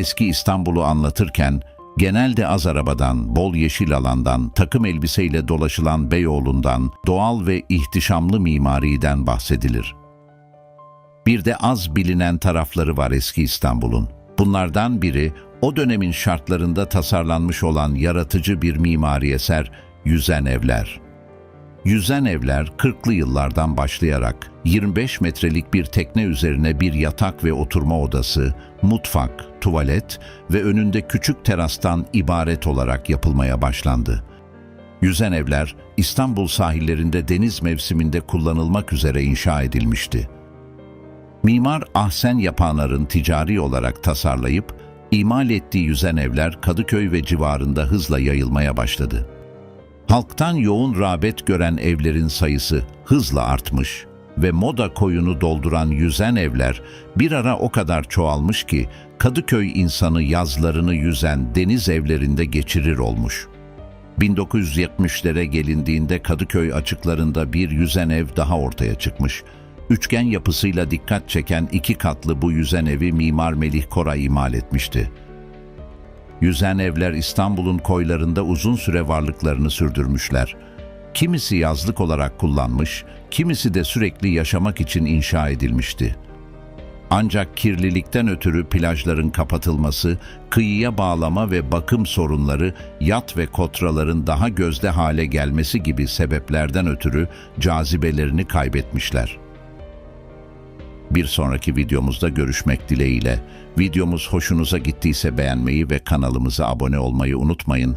eski İstanbul'u anlatırken genelde az arabadan, bol yeşil alandan, takım elbiseyle dolaşılan Beyoğlu'ndan, doğal ve ihtişamlı mimariden bahsedilir. Bir de az bilinen tarafları var eski İstanbul'un. Bunlardan biri o dönemin şartlarında tasarlanmış olan yaratıcı bir mimari eser Yüzen Evler. Yüzen evler 40'lı yıllardan başlayarak 25 metrelik bir tekne üzerine bir yatak ve oturma odası, mutfak, tuvalet ve önünde küçük terastan ibaret olarak yapılmaya başlandı. Yüzen evler İstanbul sahillerinde deniz mevsiminde kullanılmak üzere inşa edilmişti. Mimar Ahsen Yapanar'ın ticari olarak tasarlayıp imal ettiği yüzen evler Kadıköy ve civarında hızla yayılmaya başladı. Halktan yoğun rağbet gören evlerin sayısı hızla artmış ve moda koyunu dolduran yüzen evler bir ara o kadar çoğalmış ki Kadıköy insanı yazlarını yüzen deniz evlerinde geçirir olmuş. 1970'lere gelindiğinde Kadıköy açıklarında bir yüzen ev daha ortaya çıkmış. Üçgen yapısıyla dikkat çeken iki katlı bu yüzen evi Mimar Melih Kora imal etmişti. Yüzen evler İstanbul'un koylarında uzun süre varlıklarını sürdürmüşler. Kimisi yazlık olarak kullanmış, kimisi de sürekli yaşamak için inşa edilmişti. Ancak kirlilikten ötürü plajların kapatılması, kıyıya bağlama ve bakım sorunları, yat ve kotraların daha gözde hale gelmesi gibi sebeplerden ötürü cazibelerini kaybetmişler. Bir sonraki videomuzda görüşmek dileğiyle. Videomuz hoşunuza gittiyse beğenmeyi ve kanalımıza abone olmayı unutmayın.